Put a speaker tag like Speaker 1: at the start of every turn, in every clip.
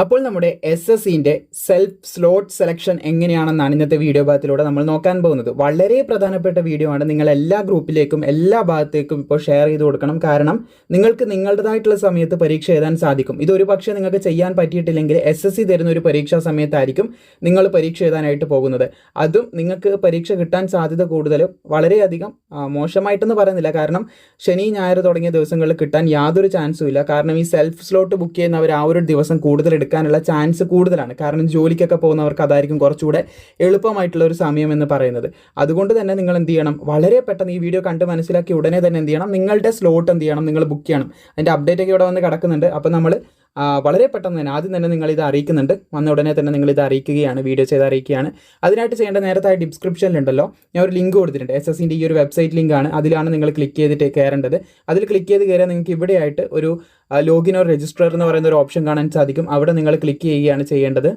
Speaker 1: അപ്പോൾ നമ്മുടെ S S സിന്റെ സെൽഫ് സ്ലോട്ട് സെലക്ഷൻ എങ്ങനെയാണെന്നാണ് ഇന്നത്തെ വീഡിയോ ഭാഗത്തിലൂടെ നമ്മൾ നോക്കാൻ പോകുന്നത്. വളരെ പ്രധാനപ്പെട്ട വീഡിയോ ആണ്. നിങ്ങൾ എല്ലാ ഗ്രൂപ്പിലേക്കും എല്ലാ ഭാഗത്തേക്കും ഇപ്പോൾ ഷെയർ ചെയ്ത് കൊടുക്കണം. കാരണം നിങ്ങൾക്ക് നിങ്ങളുടേതായിട്ടുള്ള സമയത്ത് പരീക്ഷ എഴുതാൻ സാധിക്കും. ഇത് പക്ഷേ നിങ്ങൾക്ക് ചെയ്യാൻ പറ്റിയിട്ടില്ലെങ്കിൽ എസ് എസ് സി തരുന്ന ഒരു പരീക്ഷാ സമയത്തായിരിക്കും നിങ്ങൾ പരീക്ഷ എഴുതാനായിട്ട് പോകുന്നത്. അതും നിങ്ങൾക്ക് പരീക്ഷ കിട്ടാൻ സാധ്യത കൂടുതലും വളരെയധികം മോശമായിട്ടെന്ന് പറയുന്നില്ല. കാരണം ശനി ഞായർ തുടങ്ങിയ ദിവസങ്ങളിൽ കിട്ടാൻ യാതൊരു ചാൻസും ഇല്ല. കാരണം ഈ സെൽഫ് സ്ലോട്ട് ബുക്ക് ചെയ്യുന്നവർ ആ ഒരു ദിവസം കൂടുതൽ എടുക്കാനുള്ള ചാൻസ് കൂടുതലാണ്. കാരണം ജോലിക്കൊക്കെ പോകുന്നവർക്ക് അതായിരിക്കും കുറച്ചുകൂടെ എളുപ്പമായിട്ടുള്ള ഒരു സമയം എന്ന് പറയുന്നത്. അതുകൊണ്ട് തന്നെ നിങ്ങൾ എന്ത് ചെയ്യണം? വളരെ പെട്ടെന്ന് ഈ വീഡിയോ കണ്ട് മനസ്സിലാക്കി ഉടനെ തന്നെ എന്ത് ചെയ്യണം? നിങ്ങളുടെ സ്ലോട്ട് എന്ത് ചെയ്യണം? നിങ്ങൾ ബുക്ക് ചെയ്യണം. അതിന്റെ അപ്ഡേറ്റ് ഒക്കെ ഇവിടെ വന്ന് കിടക്കുന്നുണ്ട്. അപ്പോൾ നമ്മൾ വളരെ പെട്ടെന്ന് തന്നെ ആദ്യം തന്നെ നിങ്ങൾ ഇത് അറിയിക്കുന്നുണ്ട്. വന്ന ഉടനെ തന്നെ നിങ്ങൾ ഇത് അറിയിക്കുകയാണ് വീഡിയോ ചെയ്ത് അറിയിക്കുകയാണ്. അതിനായിട്ട് ചെയ്യേണ്ട നേരത്തെ ഡിസ്ക്രിപ്ഷനിലുണ്ടല്ലോ ഞാൻ ഒരു ലിങ്ക് കൊടുത്തിട്ടുണ്ട്. എസ് എസ് സിന്റെ ഈ ഒരു വെബ്സൈറ്റ് ലിങ്കാണ് അതിലാണ് നിങ്ങൾ ക്ലിക്ക് ചെയ്തിട്ട് കയറേണ്ടത്. അതിൽ ക്ലിക്ക് ചെയ്ത് കയറിയാൽ നിങ്ങൾക്ക് ഇവിടെയായിട്ട് ഒരു ലോഗിൻ ഓർ രജിസ്റ്റർ എന്ന് പറയുന്ന ഒരു ഓപ്ഷൻ കാണാൻ സാധിക്കും. അവിടെ നിങ്ങൾ ക്ലിക്ക് ചെയ്യുകയാണ് ചെയ്യേണ്ടത്.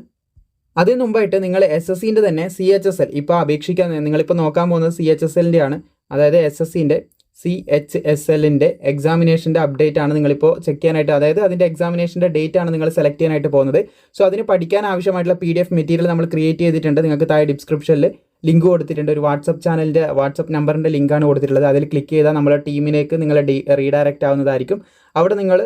Speaker 1: അതിന് മുമ്പായിട്ട് നിങ്ങൾ എസ് എസ് സിന്റെ തന്നെ സി എച്ച് എസ് എൽ ഇപ്പോൾ അപേക്ഷിക്കാൻ നിങ്ങളിപ്പോൾ നോക്കാൻ പോകുന്നത് സി എച്ച് എസ് എല്ലിന്റെ ആണ്. അതായത് എസ് എസ് സിന്റെ സി എച്ച് എസ് എല്ലിന്റെ എക്സാമിനേഷന്റെ അപ്ഡേറ്റ് ആണ് നിങ്ങളിപ്പോൾ ചെക്ക് ചെയ്യാനായിട്ട് അതായത് അതിന്റെ എക്സാമിനേഷന്റെ ഡേറ്റ് ആണ് നിങ്ങൾ സെലക്ട് ചെയ്യാനായിട്ട് പോകുന്നത്. സോ അതിന് പഠിക്കാൻ ആവശ്യമായിട്ടുള്ള പി മെറ്റീരിയൽ നമ്മൾ ക്രിയേറ്റ് ചെയ്തിട്ടുണ്ട്. നിങ്ങൾക്ക് താഴെ ഡിസ്ക്രിപ്ഷനിൽ ലിങ്ക് കൊടുത്തിട്ടുണ്ട്. ഒരു വാട്സപ്പ് ചാനലിന്റെ വാട്സപ്പ് നമ്പറിന്റെ ലിങ്കാണ് കൊടുത്തിട്ടുള്ളത്. അതിൽ ക്ലിക്ക് ചെയ്താൽ നമ്മുടെ ടീമിലേക്ക് നിങ്ങൾ ഡി റീഡയറക്റ്റ് ആവുന്നതായിരിക്കും. അവിടെ നിങ്ങൾ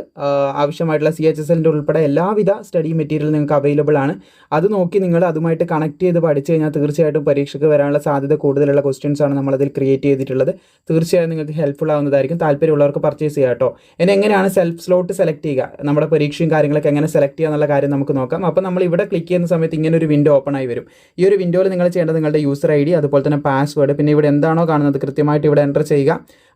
Speaker 1: ആവശ്യമായിട്ടുള്ള സി എച്ച് എസ് എല്ലിന്റെ ഉൾപ്പെടെ എല്ലാവിധ സ്റ്റഡി മെറ്റീരിയൽ നിങ്ങൾക്ക് അവൈലബിൾ ആണ്. അത് നോക്കി നിങ്ങൾ അതുമായിട്ട് കണക്ട് ചെയ്ത് പഠിച്ചു കഴിഞ്ഞാൽ തീർച്ചയായിട്ടും പരീക്ഷയ്ക്ക് വരാനുള്ള സാധ്യത കൂടുതലുള്ള ക്വസ്റ്റ്യൻസ് ആണ് നമ്മളതിൽ ക്രിയേറ്റ് ചെയ്തിട്ടുള്ളത്. തീർച്ചയായും നിങ്ങൾക്ക് ഹെൽപ്ഫുൾ ആവുന്നതായിരിക്കും. താല്പര്യമുള്ളവർക്ക് പർച്ചേസ് ചെയ്യാം കേട്ടോ. ഇനി എങ്ങനെയാണ് സെൽഫ് സ്ലോട്ട് സെലക്ട് ചെയ്യുക? നമ്മുടെ പരീക്ഷയും കാര്യങ്ങളൊക്കെ എങ്ങനെ സെലക്ട് ചെയ്യുക എന്നുള്ള കാര്യം നമുക്ക് നോക്കാം. അപ്പോൾ നമ്മൾ ഇവിടെ ക്ലിക്ക് ചെയ്യുന്ന സമയത്ത് ഇങ്ങനെ ഒരു വിൻഡോ ഓപ്പൺ ആയി വരും. ഈ ഒരു വിൻഡോയിൽ നിങ്ങൾ ചെയ്യേണ്ടത് നിങ്ങളുടെ യൂസർ ഐ ഡി അതുപോലെ തന്നെ പാസ്വേഡ് പിന്നെ ഇവിടെ എന്താണോ കാണുന്നത് കൃത്യമായിട്ട് ഇവിടെ എന്റർ ചെയ്യുക.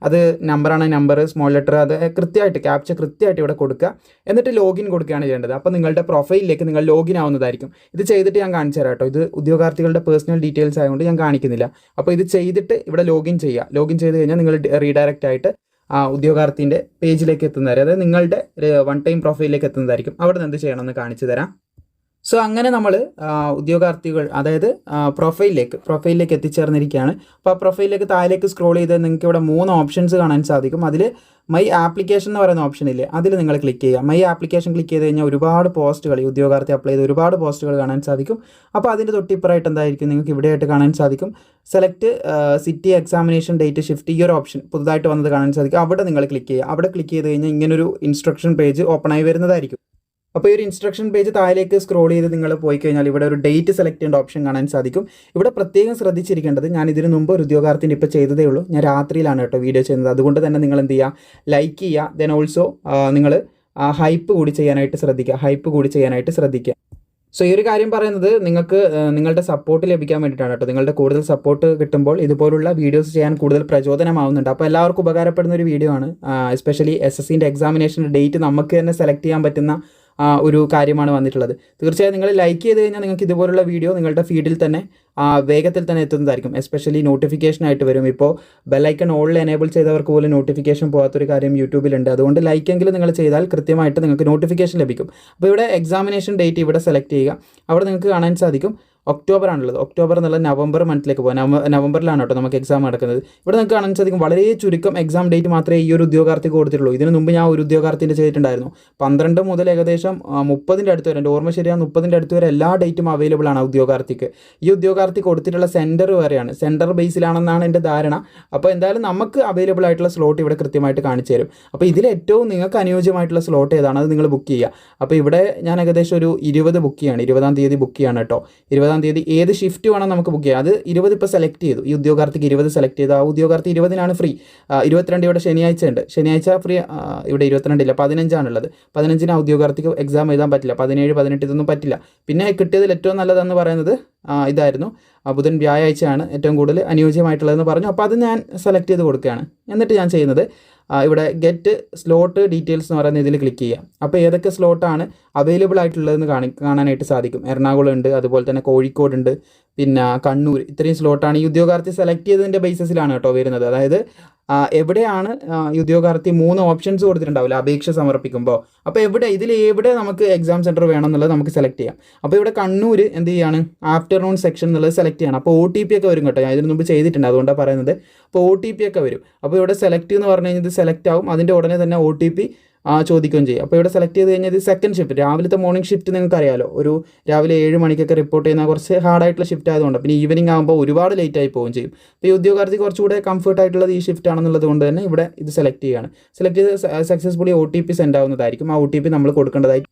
Speaker 1: അത് നമ്പറാണ് നമ്പർ സ്മോൾ ലെറ്റർ അത് കൃത്യമായിട്ട് ക്യാപ്ചർ കൃത്യമായിട്ട് ഇവിടെ കൊടുക്കുക. എന്നിട്ട് ലോഗിൻ കൊടുക്കുകയാണ് ചെയ്യേണ്ടത്. അപ്പോൾ നിങ്ങളുടെ പ്രൊഫൈലിലേക്ക് നിങ്ങൾ ലോഗിൻ ആവുന്നതായിരിക്കും. ഇത് ചെയ്തിട്ട് ഞാൻ കാണിച്ചു തരാം കേട്ടോ. ഇത് ഉദ്യോഗാർത്ഥികളുടെ പേഴ്സണൽ ഡീറ്റെയിൽസ് ആയതുകൊണ്ട് ഞാൻ കാണിക്കുന്നില്ല. അപ്പോൾ ഇത് ചെയ്തിട്ട് ഇവിടെ ലോഗിൻ ചെയ്യുക. ലോഗിൻ ചെയ്ത് കഴിഞ്ഞാൽ നിങ്ങൾ റീഡയറക്റ്റ് ആയിട്ട് ആ ഉദ്യോഗാർത്ഥിന്റെ പേജിലേക്ക് എത്തുന്നതായിരിക്കും. അതായത് നിങ്ങളുടെ വൺ ടൈം പ്രൊഫൈലിലേക്ക് എത്തുന്നതായിരിക്കും. അവിടെ നിന്ന് എന്ത് ചെയ്യണമെന്ന് കാണിച്ചു തരാം. സോ അങ്ങനെ നമ്മൾ ഉദ്യോഗാർത്ഥികൾ അതായത് പ്രൊഫൈലിലേക്ക് പ്രൊഫൈലിലേക്ക് എത്തിച്ചേർന്നിരിക്കുകയാണ്. അപ്പോൾ ആ പ്രൊഫൈലിലേക്ക് താഴേക്ക് സ്ക്രോൾ ചെയ്ത് നിങ്ങൾക്ക് ഇവിടെ മൂന്ന് ഓപ്ഷൻസ് കാണാൻ സാധിക്കും. അതിൽ മൈ ആപ്ലിക്കേഷൻ എന്ന് പറയുന്ന ഓപ്ഷൻ ഇല്ലേ അതിൽ നിങ്ങൾ ക്ലിക്ക് ചെയ്യുക. മൈ ആപ്ലിക്കേഷൻ ക്ലിക്ക് ചെയ്ത് കഴിഞ്ഞാൽ ഒരുപാട് പോസ്റ്റുകൾ ഈ ഉദ്യോഗാർത്ഥി അപ്ലൈ ചെയ്ത് ഒരുപാട് പോസ്റ്റുകൾ കാണാൻ സാധിക്കും. അപ്പോൾ അതിന്റെ തൊട്ടിപ്പുറമായിട്ട് എന്തായിരിക്കും നിങ്ങൾക്ക് ഇവിടെയായിട്ട് കാണാൻ സാധിക്കും. Select city examination date shift ഈ ഒരു ഓപ്ഷൻ പുതുതായിട്ട് വന്നത് കാണാൻ സാധിക്കും. അവിടെ നിങ്ങൾ ക്ലിക്ക് ചെയ്യുക. അവിടെ ക്ലിക്ക് ചെയ്ത് കഴിഞ്ഞാൽ ഇങ്ങനൊരു ഇൻസ്ട്രക്ഷൻ പേജ് ഓപ്പൺ ആയി വരുന്നതായിരിക്കും. അപ്പോൾ ഈ ഒരു ഇൻസ്ട്രക്ഷൻ പേജ് താഴേക്ക് സ്ക്രോൾ ചെയ്ത് നിങ്ങൾ പോയി കഴിഞ്ഞാൽ ഇവിടെ ഒരു ഡേറ്റ് സെലക്ട് ചെയ്യേണ്ട ഓപ്ഷൻ കാണാൻ സാധിക്കും. ഇവിടെ പ്രത്യേകം ശ്രദ്ധിച്ചിരിക്കേണ്ടത് ഞാൻ ഇതിന് മുമ്പ് ഒരു ഉദ്യോഗാർത്ഥിന്റെ ഇപ്പോൾ ചെയ്തതേ ഉള്ളൂ. ഞാൻ രാത്രിയിലാണ് കേട്ടോ വീഡിയോ ചെയ്യുന്നത്. അതുകൊണ്ട് തന്നെ നിങ്ങൾ എന്ത് ചെയ്യുക ലൈക്ക് ചെയ്യുക ദെൻ ഓൾസോ നിങ്ങൾ ഹൈപ്പ് കൂടി ചെയ്യാനായിട്ട് ശ്രദ്ധിക്കുക. ഹൈപ്പ് കൂടി ചെയ്യാനായിട്ട് ശ്രദ്ധിക്കുക. സോ ഈ ഒരു കാര്യം പറയുന്നത് നിങ്ങൾക്ക് നിങ്ങളുടെ സപ്പോർട്ട് ലഭിക്കാൻ വേണ്ടിയിട്ടാണ് കേട്ടോ. നിങ്ങളുടെ കൂടുതൽ സപ്പോർട്ട് കിട്ടുമ്പോൾ ഇതുപോലുള്ള വീഡിയോസ് ചെയ്യാൻ കൂടുതൽ പ്രചോദനമാവുന്നുണ്ട്. അപ്പോൾ എല്ലാവർക്കും ഉപകാരപ്പെടുന്ന ഒരു വീഡിയോ ആണ്. എസ്പെഷ്യലി എസ് എസ് സിന്റെ എക്സാമിനേഷൻ ഡേറ്റ് നമുക്ക് തന്നെ സെലക്ട് ചെയ്യാൻ പറ്റുന്ന ഒരു കാര്യമാണ് വന്നിട്ടുള്ളത്. തീർച്ചയായും നിങ്ങൾ ലൈക്ക് ചെയ്ത് കഴിഞ്ഞാൽ നിങ്ങൾക്ക് ഇതുപോലുള്ള വീഡിയോ നിങ്ങളുടെ ഫീഡിൽ തന്നെ വേഗത്തിൽ തന്നെ എത്തുന്നതായിരിക്കും. എസ്പെഷ്യലി നോട്ടിഫിക്കേഷൻ ആയിട്ട് വരും. ഇപ്പോൾ ബെല്ലൈക്കൺ ഓളിൽ എനേബിൾ ചെയ്തവർക്ക് പോലും നോട്ടിഫിക്കേഷൻ പോകാത്തൊരു കാര്യം യൂട്യൂബിലുണ്ട്. അതുകൊണ്ട് ലൈക്ക് എങ്കിലും നിങ്ങൾ ചെയ്താൽ കൃത്യമായിട്ട് നിങ്ങൾക്ക് നോട്ടിഫിക്കേഷൻ ലഭിക്കും. അപ്പോൾ ഇവിടെ എക്സാമിനേഷൻ ഡേറ്റ് ഇവിടെ സെലക്ട് ചെയ്യുക. അവിടെ നിങ്ങൾക്ക് കാണാൻ സാധിക്കും. ഒക്ടോബർ ആണുള്ളത് ഒക്ടോബർ എന്നുള്ള നവംബർ മന്തിലേക്ക് പോകാം നവ നവംബറിലാണ് കേട്ടോ നമുക്ക് എക്സാം നടക്കുന്നത്. ഇവിടെ നിങ്ങൾക്ക് കാണാൻ സാധിക്കും വളരെ ചുരുക്കം എക്സാം ഡേറ്റ് മാത്രമേ ഈ ഒരു ഉദ്യോഗാർത്ഥിക്ക് കൊടുത്തിട്ടുള്ളൂ. ഇതിന് മുമ്പ് ഞാൻ ഒരു ഉദ്യോഗാർത്ഥിന്റെ ചെയ്തിട്ടുണ്ടായിരുന്നു. പന്ത്രണ്ട് മുതൽ ഏകദേശം മുപ്പതിന്റെ അടുത്ത് വരെ എന്റെ ഓർമ്മ ശരിയാണ് മുപ്പതിന്റെ അടുത്ത് വരെ എല്ലാ ഡേറ്റും അവൈലബിൾ ആണ് ഉദ്യോഗാർത്ഥിക്ക്. ഈ ഉദ്യോഗാർത്ഥി കൊടുത്തിട്ടുള്ള സെന്റർ വരെയാണ് സെന്റർ ബേസിലാണെന്നാണ് എന്റെ ധാരണ. അപ്പോൾ എന്തായാലും നമുക്ക് അവൈലബിൾ ആയിട്ടുള്ള സ്ലോട്ട് ഇവിടെ കൃത്യമായിട്ട് കാണിച്ചു തരും. അപ്പോൾ ഇതിൽ ഏറ്റവും നിങ്ങൾക്ക് അനുയോജ്യമായിട്ടുള്ള സ്ലോട്ട് ഏതാണ്? അത് നിങ്ങൾ ബുക്ക് ചെയ്യുക. അപ്പോൾ ഇവിടെ ഞാൻ ഏകദേശം ഒരു ഇരുപത് ബുക്ക് ചെയ്യാണ്. ഇരുപതാം തീയതി ബുക്ക് ചെയ്യാണ് കേട്ടോ. തീയതി ഏത് ഷിഫ്റ്റ് വേണം നമുക്ക് ബുക്ക് ചെയ്യാം. അത് ഇരുപത് ഇപ്പോൾ സെലക്ട് ചെയ്തു. ഈ ഉദ്യോഗാർത്ഥിക്ക് ഇരുപത് സെലക്ട് ചെയ്തു. ആ ഉദ്യോഗാർത്ഥി ഇരുപതിനാണ് ഫ്രീ ഇരുപത്തിരണ്ട് ഇവിടെ ശനിയാഴ്ച ഉണ്ട്. ശനിയാഴ്ച ഫ്രീ ഇവിടെ ഇരുപത്തിരണ്ടില്ല പതിനഞ്ചാണുള്ളത് പതിനഞ്ചിന് ആ ഉദ്യോഗാർത്ഥിക്ക് എക്സാം എഴുതാൻ പറ്റില്ല. പതിനേഴ് പതിനെട്ട് ഇതൊന്നും പറ്റില്ല. പിന്നെ കിട്ടിയതിൽ ഏറ്റവും നല്ലതെന്ന് പറയുന്നത് ഇതായിരുന്നു. ബുധൻ വ്യാഴാഴ്ചയാണ് ഏറ്റവും കൂടുതൽ അനുയോജ്യമായിട്ടുള്ളതെന്ന് പറഞ്ഞു. അപ്പോൾ അത് ഞാൻ സെലക്ട് ചെയ്ത് കൊടുക്കുകയാണ്. എന്നിട്ട് ഞാൻ ചെയ്യുന്നത് ഇവിടെ ഗെറ്റ് സ്ലോട്ട് ഡീറ്റെയിൽസ് എന്ന് പറയുന്ന ഇതിൽ ക്ലിക്ക് ചെയ്യാം അപ്പോൾ ഏതൊക്കെ സ്ലോട്ടാണ് അവൈലബിൾ ആയിട്ടുള്ളതെന്ന് കാണി കാണാനായിട്ട് സാധിക്കും. എറണാകുളം ഉണ്ട് അതുപോലെ തന്നെ കോഴിക്കോട് ഉണ്ട് പിന്നെ കണ്ണൂർ. ഇത്രയും സ്ലോട്ടാണ് ഈ ഉദ്യോഗാർത്ഥി സെലക്ട് ചെയ്തതിന്റെ ബേസിസിലാണ് കേട്ടോ വരുന്നത്. അതായത് എവിടെയാണ് ഈ ഉദ്യോഗാർത്ഥി മൂന്ന് ഓപ്ഷൻസ് കൊടുത്തിട്ടുണ്ടാവില്ല അപേക്ഷ സമർപ്പിക്കുമ്പോൾ. അപ്പോൾ എവിടെ ഇതിൽ എവിടെ നമുക്ക് എക്സാം സെന്റർ വേണം എന്നുള്ളത് നമുക്ക് സെലക്ട് ചെയ്യാം. അപ്പോൾ ഇവിടെ കണ്ണൂർ എന്ത് ചെയ്യാണ് ആഫ്റ്റർനൂൺ സെക്ഷൻ എന്നുള്ളത് സെലക്ട് ചെയ്യണം. അപ്പോൾ ഒ ടി പി ഒക്കെ വരും കേട്ടോ. ഞാൻ ഇതിന് മുമ്പ് ചെയ്തിട്ടുണ്ട്. അതുകൊണ്ടാണ് പറയുന്നത്. അപ്പോൾ ഒ ടി പി ഒക്കെ വരും. അപ്പോൾ ഇവിടെ സെലക്ട് എന്ന് പറഞ്ഞു കഴിഞ്ഞാൽ ഇത് സെലക്ട് ആവും. അതിന്റെ ഉടനെ തന്നെ ഒ ടി പി ചോദിക്കുകയും ചെയ്യും. അപ്പോൾ ഇവിടെ സെലക്ട് ചെയ്ത് കഴിഞ്ഞാൽ ഇത് സെക്കൻഡ് ഷിഫ്റ്റ് രാവിലത്തെ മോർണിംഗ് ഷിഫ്റ്റ് നിങ്ങൾക്ക് അറിയാലോ ഒരു രാവിലെ ഏഴ് മണിക്കൊക്കെ റിപ്പോർട്ട് ചെയ്യുന്ന കുറച്ച് ഹാർഡായിട്ടുള്ള ഷിഫ്റ്റ് ആയതുകൊണ്ട്. പിന്നെ ഈവനിങ് ആകുമ്പോൾ ഒരുപാട് ലേറ്റ് ആയി പോവുകയും ചെയ്യും. അപ്പോൾ ഈ ഉദ്യോഗാർത്ഥി കുറച്ചുകൂടെ കംഫർട്ട് ആയിട്ടുള്ളത് ഈ ഷിഫ്റ്റ് ആണെന്നുള്ളത് കൊണ്ട് തന്നെ ഇവിടെ ഇത് സെലക്ട് ചെയ്യുകയാണ് സെലക്ട് ചെയ്ത് successfully O T P send ആവുന്നതായിരിക്കും. ആ ഒ ടി പി നമ്മൾ കൊടുക്കേണ്ടതായി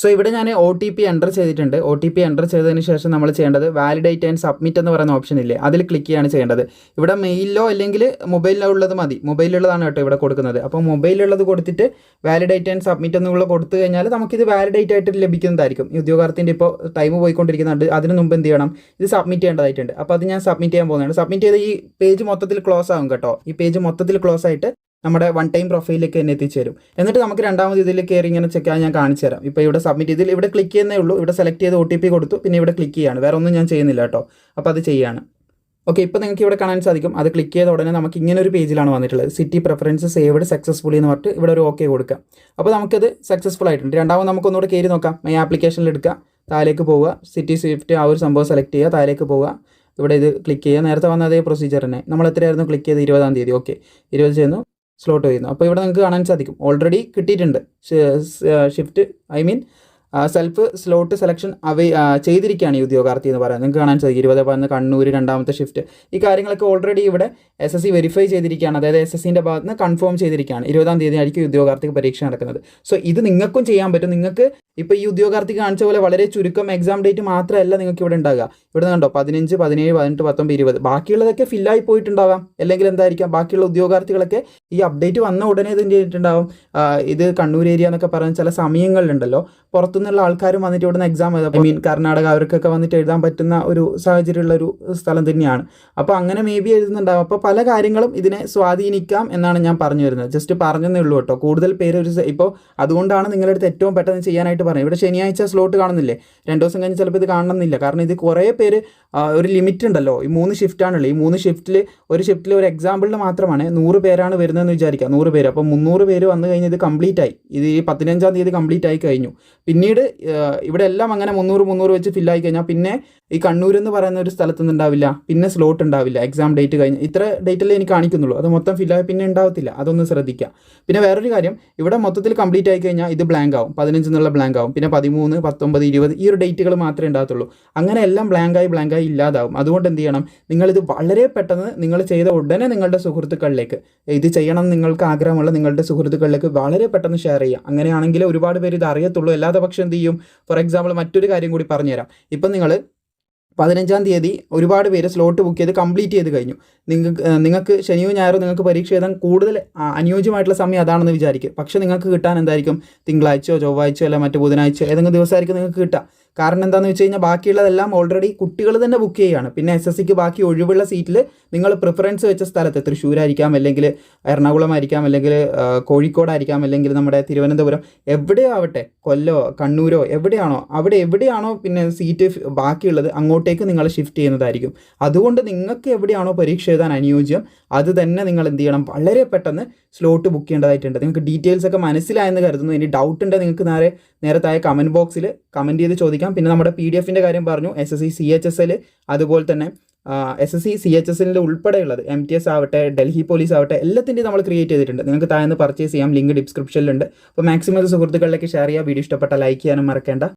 Speaker 1: സോ ഇവിടെ ഞാൻ ഒ ടി പി എന്റർ ചെയ്തിട്ടുണ്ട്. ഒ ടി പി എന്റർ ചെയ്തതിന് ശേഷം നമ്മൾ ചെയ്യേണ്ടത് വാലിഡേറ്റ് ആൻഡ് സബ്മിറ്റ് എന്ന് പറയുന്ന ഓപ്ഷൻ ഇല്ലേ? അതിൽ ക്ലിക്ക് ചെയ്യാണ് ചെയ്യേണ്ടത്. ഇവിടെ മെയിലിലോ അല്ലെങ്കിൽ മൊബൈലിലോ ഉള്ളത് മതി. മൊബൈലിലുള്ളതാണ് കേട്ടോ ഇവിടെ കൊടുക്കുന്നത്. അപ്പോൾ മൊബൈലിലുള്ളത് കൊടുത്തിട്ട് വാലിഡേറ്റ് ആൻഡ് സബ്മിറ്റ് എന്നുള്ള കൊടുത്തു കഴിഞ്ഞാൽ നമുക്കിത് വാലിഡേറ്റ് ആയിട്ട് ലഭിക്കുന്നതായിരിക്കും. ഈ ഉദ്യോഗാർത്ഥിന്റെ ഇപ്പോൾ ടൈം പോയിക്കൊണ്ടിരിക്കുന്നുണ്ട്. അതിന് മുമ്പ് എന്ത് ചെയ്യണം? ഇത് സബ്മിറ്റ് ചെയ്യേണ്ടതായിട്ടുണ്ട്. അപ്പോൾ അത് ഞാൻ സബ്മിറ്റ് ചെയ്യാൻ പോകുന്നതാണ്. സബ്മിറ്റ് ചെയ്ത് ഈ പേജ് മൊത്തത്തിൽ ക്ലോസ് ആകും കേട്ടോ. ഈ പേജ് മൊത്തത്തിൽ ക്ലോസ് ആയിട്ട് നമ്മുടെ വൺ ടൈം പ്രൊഫൈലിലേക്ക് തന്നെ എത്തിച്ചേരും. എന്നിട്ട് നമുക്ക് രണ്ടാമത് ഇതിൽ കയറി ഇങ്ങനെ ചെക്ക് ചെയ്യാൻ ഞാൻ കാണിച്ചു തരാം. ഇപ്പോൾ ഇവിടെ സബ്മിറ്റ് ഇതിൽ ഇവിടെ ക്ലിക്ക് ചെയ്യുന്നേ ഉള്ളൂ. ഇവിടെ സെലക്ട് ചെയ്ത് ഒ കൊടുത്തു. പിന്നെ ഇവിടെ ക്ലിക്ക് ചെയ്യാണ്. വേറെ ഒന്നും ഞാൻ ചെയ്യുന്നില്ല കേട്ടോ. അപ്പോൾ അത് ചെയ്യാണ്. ഓക്കെ ഇപ്പോൾ നിങ്ങൾക്ക് ഇവിടെ കാണാൻ സാധിക്കും. അത് ക്ലിക്ക് ചെയ്ത ഉടനെ നമുക്ക് ഇങ്ങനെ ഒരു പേജിലാണ് വന്നിട്ടുള്ളത്. സിറ്റി പ്രിഫറൻസ് സേവ്ഡ് സക്സസ്ഫുള്ളി എന്ന് പറഞ്ഞിട്ട് ഇവിടെ ഒരു ഓക്കെ കൊടുക്കാം അപ്പോൾ നമുക്കത് സക്സസ്ഫുൾ ആയിട്ടുണ്ട്. രണ്ടാമത് നമുക്കൊന്നുകൂടെ കയറി നോക്കാം. ഈ ആപ്ലിക്കേഷനിൽ എടുക്കുക. താഴേക്ക് പോവുക. സിറ്റി സ്വിഫ്റ്റ് ആ ഒരു സംഭവം സെലക്ട് ചെയ്യുക. താഴേക്ക് പോവുക. ഇവിടെ ഇത് ക്ലിക്ക് ചെയ്യുക. നേരത്തെ വന്ന അതേ പ്രൊസീജിയർ തന്നെ. നമ്മൾ എത്രയായിരുന്നു ക്ലിക്ക് ചെയ്ത് ഇരുപതാം തീയതി. ഓക്കെ ഇരുപത് ചെയ്യുന്നു. സ്ലോട്ട് ചെയ്യുന്നു. അപ്പോൾ ഇവിടെ നിങ്ങൾക്ക് കാണാൻ സാധിക്കും. ഓൾറെഡി കിട്ടിയിട്ടുണ്ട്. Shift I mean self slot selection avail ചെയ്തിരിക്കുകയാണ് ഈ ഉദ്യോഗാർത്ഥി എന്ന് പറയുന്നത്. നിങ്ങൾക്ക് കാണാൻ സാധിക്കും. ഇരുപത് പതിനൊന്ന് കണ്ണൂർ രണ്ടാമത്തെ ഷിഫ്റ്റ് ഈ കാര്യങ്ങളൊക്കെ ഓൾറെഡി ഇവിടെ എസ് എസ് സി വെരിഫൈ ചെയ്തിരിക്കുകയാണ്. അതായത് എസ് എസ് സിന്റെ ഭാഗത്ത് നിന്ന് കൺഫേം ചെയ്തിരിക്കുകയാണ്. ഇരുപതാം തീയതി ആയിരിക്കും ഉദ്യോഗാർത്ഥിക്ക് പരീക്ഷ നടക്കുന്നത്. സോ ഇത് നിങ്ങൾക്കും ചെയ്യാൻ പറ്റും. നിങ്ങൾക്ക് ഇപ്പോൾ ഈ ഉദ്യോഗാർത്ഥി കാണിച്ച പോലെ വളരെ ചുരുക്കം എക്സാം ഡേറ്റ് മാത്രമല്ല നിങ്ങൾക്ക് ഇവിടെ ഉണ്ടാകുക ഇവിടെ കണ്ടോ പതിനഞ്ച് പതിനേഴ് പതിനെട്ട് പത്തൊമ്പത് ഇരുപത്. ബാക്കിയുള്ളതൊക്കെ ഫില്ലായി പോയിട്ടുണ്ടാവാം. അല്ലെങ്കിൽ എന്തായിരിക്കാം ബാക്കിയുള്ള ഉദ്യോഗാർത്ഥികളൊക്കെ ഈ അപ്ഡേറ്റ് വന്ന ഉടനെ ഇത് ചെയ്തിട്ടുണ്ടാവും? ഇത് കണ്ണൂർ ഏരിയ എന്നൊക്കെ പറഞ്ഞ ചില സമയങ്ങളിലുണ്ടല്ലോ. പുറത്തുനിന്നുള്ള ആൾക്കാരും വന്നിട്ട് ഇവിടുന്ന് എക്സാം എഴുതാം ഐ മീൻ കർണാടക അവർക്കൊക്കെ വന്നിട്ട് എഴുതാൻ പറ്റുന്ന ഒരു സാഹചര്യമുള്ള ഒരു സ്ഥലം തന്നെയാണ്. അപ്പോൾ അങ്ങനെ മേ ബി എഴുതുന്നുണ്ടാവും. അപ്പോൾ പല കാര്യങ്ങളും ഇതിനെ സ്വാധീനിക്കാം എന്നാണ് ഞാൻ പറഞ്ഞു വരുന്നത്. ജസ്റ്റ് പറഞ്ഞതേ ഉള്ളൂ കേട്ടോ. കൂടുതൽ പേര് ഒരു ഇപ്പോൾ അതുകൊണ്ടാണ് നിങ്ങളുടെ അടുത്ത് ഏറ്റവും പെട്ടെന്ന് ചെയ്യാനായിട്ട് പറഞ്ഞത് ഇവിടെ ശനിയാഴ്ച സ്ലോട്ട് കാണുന്നില്ലേ? രണ്ട് ദിവസം കഴിഞ്ഞ് ചിലപ്പോൾ ഇത് കാണണമെന്നില്ല. കാരണം ഇത് കുറേ പേര് ഒരു ലിമിറ്റ് ഉണ്ടല്ലോ. ഈ മൂന്ന് ഷിഫ്റ്റാണുള്ളത് ഈ മൂന്ന് ഷിഫ്റ്റിൽ ഒരു ഷിഫ്റ്റിൽ ഒരു എക്സാമ്പിളിന് മാത്രമാണ് നൂറ് പേരാണ് വരുന്നതെന്ന് വിചാരിക്കുക. നൂറ് പേര്. അപ്പോൾ മുന്നൂറ് പേര് വന്നു കഴിഞ്ഞ് ഇത് കംപ്ലീറ്റ് ആയി. ഇത് ഈ പതിനഞ്ചാം തീയതി കംപ്ലീറ്റ് ആയി കഴിഞ്ഞു. പിന്നീട് ഇവിടെ എല്ലാം അങ്ങനെ മുന്നൂറ് മുന്നൂറ് വെച്ച് ഫില്ലായി കഴിഞ്ഞാൽ പിന്നെ ഈ കണ്ണൂർ എന്ന് പറയുന്ന ഒരു സ്ഥലത്ത് നിന്ന് ഉണ്ടാവില്ല. പിന്നെ സ്ലോട്ട് ഉണ്ടാവില്ല. എക്സാം ഡേറ്റ് കഴിഞ്ഞ്. ഇത്ര ഡേറ്റിലേ എനിക്ക് കാണിക്കുന്നുള്ളൂ. അത് മൊത്തം ഫില്ലായി പിന്നെ ഉണ്ടാവത്തില്ല. അതൊന്ന് ശ്രദ്ധിക്കുക. പിന്നെ വേറൊരു കാര്യം. ഇവിടെ മൊത്തത്തിൽ കംപ്ലീറ്റ് ആയി കഴിഞ്ഞാൽ ഇത് ബ്ലാങ്ക് ആവും. പതിനഞ്ച് എന്നുള്ള ബ്ലാങ്ക് ആവും പിന്നെ പതിമൂന്ന് പത്തൊമ്പത് ഇരുപത് ഈ ഒരു ഡേറ്റുകൾ മാത്രമേ ഉണ്ടാകത്തുള്ളൂ. അങ്ങനെ എല്ലാം ബ്ലാങ്കായി ബ്ലാങ്കായി ഇല്ലാതാവും. അതുകൊണ്ട് എന്ത് ചെയ്യണം? നിങ്ങളിത് വളരെ പെട്ടെന്ന് നിങ്ങൾ ചെയ്ത ഉടനെ നിങ്ങളുടെ സുഹൃത്തുക്കളിലേക്ക് ഇത് ചെയ്യണം നിങ്ങൾക്ക് ആഗ്രഹമുള്ള നിങ്ങളുടെ സുഹൃത്തുക്കളിലേക്ക് വളരെ പെട്ടെന്ന് ഷെയർ ചെയ്യുക. അങ്ങനെയാണെങ്കിൽ ഒരുപാട് പേര് ഇത് അറിയത്തുള്ളൂ. അല്ലാതെ പക്ഷേ എന്ത് ചെയ്യും? ഫോർ എക്സാമ്പിൾ മറ്റൊരു കാര്യം കൂടി പറഞ്ഞുതരാം. ഇപ്പം നിങ്ങൾ പതിനഞ്ചാം തീയതി ഒരുപാട് പേര് സ്ലോട്ട് ബുക്ക് ചെയ്ത് കംപ്ലീറ്റ് ചെയ്ത് കഴിഞ്ഞു. നിങ്ങൾക്ക് നിങ്ങൾക്ക് ശനിയോ ഞായറോ നിങ്ങൾക്ക് പരീക്ഷ എഴുതാൻ കൂടുതൽ അനുയോജ്യമായിട്ടുള്ള സമയം അതാണെന്ന് വിചാരിക്കും പക്ഷേ നിങ്ങൾക്ക് കിട്ടാൻ എന്തായിരിക്കും? തിങ്കളാഴ്ചയോ ചൊവ്വാഴ്ചയോ അല്ല മറ്റു ബുധനാഴ്ചയോ ഏതെങ്കിലും ദിവസമായിരിക്കും നിങ്ങൾക്ക് കിട്ടുക. കാരണം എന്താണെന്ന് വെച്ച് കഴിഞ്ഞാൽ ബാക്കിയുള്ളതെല്ലാം ഓൾറെഡി കുട്ടികൾ തന്നെ ബുക്ക് ചെയ്യുകയാണ് പിന്നെ എസ് എസ് സിക്ക് ബാക്കി ഒഴിവുള്ള സീറ്റിൽ നിങ്ങൾ പ്രിഫറൻസ് വെച്ച സ്ഥലത്ത് തൃശ്ശൂരായിരിക്കാം അല്ലെങ്കിൽ എറണാകുളം ആയിരിക്കാം അല്ലെങ്കിൽ കോഴിക്കോടായിരിക്കാം അല്ലെങ്കിൽ നമ്മുടെ തിരുവനന്തപുരം എവിടെയോ ആവട്ടെ കൊല്ലോ കണ്ണൂരോ എവിടെയാണോ അവിടെ എവിടെയാണോ പിന്നെ സീറ്റ് ബാക്കിയുള്ളത് അങ്ങോട്ടേക്ക് നിങ്ങൾ ഷിഫ്റ്റ് ചെയ്യുന്നതായിരിക്കും. അതുകൊണ്ട് നിങ്ങൾക്ക് എവിടെയാണോ പരീക്ഷ എഴുതാൻ അനുയോജ്യം അത് തന്നെ നിങ്ങൾ എന്ത് ചെയ്യണം വളരെ പെട്ടെന്ന് സ്ലോട്ട് ബുക്ക് ചെയ്യേണ്ടതായിട്ടുണ്ട്. നിങ്ങൾക്ക് ഡീറ്റെയിൽസ് ഒക്കെ മനസ്സിലായെന്ന് കരുതുന്നു. ഇനി ഡൗട്ട് ഉണ്ടെങ്കിൽ നിങ്ങൾക്ക് നേരെ നേരെ താഴെ കമന്റ് ബോക്സിൽ കമന്റ് ചെയ്ത് ചോദിക്കാം. പിന്നെ നമ്മുടെ പി ഡി എഫിന്റെ കാര്യം പറഞ്ഞു. S S C C H S L അതുപോലെ തന്നെ S S C C H S എല്ലിന്റെ ഉൾപ്പെടെയുള്ളത് എം ടി എസ് ആവട്ടെ ഡൽഹി പോലീസ് ആവട്ടെ എല്ലാത്തിന്റെയും നമ്മൾ ക്രിയേറ്റ് ചെയ്തിട്ടുണ്ട്. നിങ്ങൾക്ക് താഴെ പർച്ചേസ് ചെയ്യാം. ലിങ്ക് ഡിസ്ക്രിപ്ഷനിലുണ്ട്. അപ്പോൾ മാക്സിമം സുഹൃത്തുക്കളിലേക്ക് ഷെയർ ചെയ്യുക. വീഡിയോ ഇഷ്ടപ്പെട്ട ലൈക്ക് ചെയ്യാനും മറക്കേണ്ട.